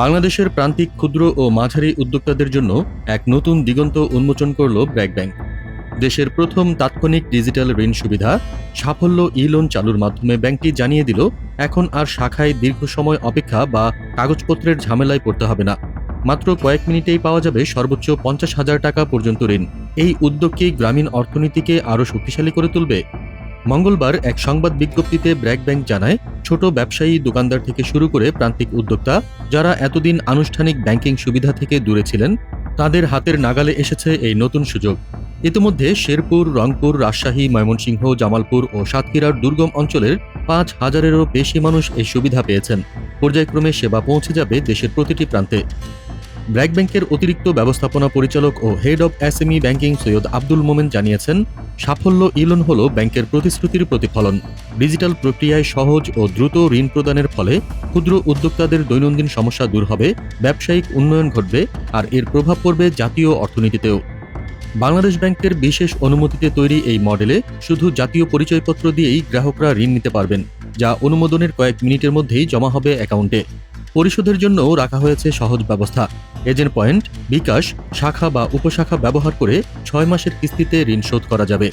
বাংলাদেশের প্রান্তিক ক্ষুদ্র ও মাঝারি উদ্যোক্তাদের জন্য এক নতুন দিগন্ত উন্মোচন করল ব্র্যাক ব্যাংক। দেশের প্রথম তাৎক্ষণিক ডিজিটাল ঋণ সুবিধা সাফল্য ই লোন চালুর মাধ্যমে ব্যাংকটি জানিয়ে দিল, এখন আর শাখায় দীর্ঘ সময় অপেক্ষা বা কাগজপত্রের ঝামেলায় পড়তে হবে না। মাত্র কয়েক মিনিটেই পাওয়া যাবে সর্বোচ্চ পঞ্চাশ হাজার টাকা পর্যন্ত ঋণ। এই উদ্যোগকে গ্রামীণ অর্থনীতিকে আরও শক্তিশালী করে তুলবে মঙ্গলবার এক সংবাদ বিজ্ঞপ্তিতে ব্র্যাক ব্যাংক জানায়, ছোট ব্যবসায়ী দোকানদার থেকে শুরু করে প্রান্তিক উদ্যোক্তা যারা এতদিন আনুষ্ঠানিক ব্যাংকিং সুবিধা থেকে দূরে ছিলেন, তাদের হাতের নাগালে এসেছে এই নতুন সুযোগ। ইতিমধ্যে শেরপুর, রংপুর, রাজশাহী, ময়মনসিংহ, জামালপুর ও সাতক্ষীরার দুর্গম অঞ্চলের পাঁচ হাজারেরও বেশি মানুষ এই সুবিধা পেয়েছেন। পর্যায়ক্রমে সেবা পৌঁছে যাবে দেশের প্রতিটি প্রান্তে। ব্র্যাক ব্যাংকের অতিরিক্ত ব্যবস্থাপনা পরিচালক ও head of SME banking Syed Abdul Momen জানিয়েছেন সাফল্য ইলন হল ব্যাংকের প্রতিশ্রুতির প্রতিফলন। ডিজিটাল প্রক্রিয়ায় সহজ ও দ্রুত ঋণ প্রদানের ফলে ক্ষুদ্র উদ্যোক্তাদের দৈনন্দিন সমস্যা দূর হবে, ব্যবসায়িক উন্নয়ন ঘটবে আর এর প্রভাব পড়বে জাতীয় অর্থনীতিতেও। বাংলাদেশ ব্যাংকের বিশেষ অনুমতিতে তৈরি এই মডেলে শুধু জাতীয় পরিচয়পত্র দিয়েই গ্রাহকরা ঋণ নিতে পারবেন, যা অনুমোদনের কয়েক মিনিটের মধ্যেই জমা হবে অ্যাকাউন্টে। পরিশোধের জন্যও রাখা হয়েছে সহজ ব্যবস্থা। এজেন্ট পয়েন্ট, বিকাশ, শাখা বা উপশাখা ব্যবহার করে ছয় মাসের কিস্তিতে ঋণ শোধ করা যাবে।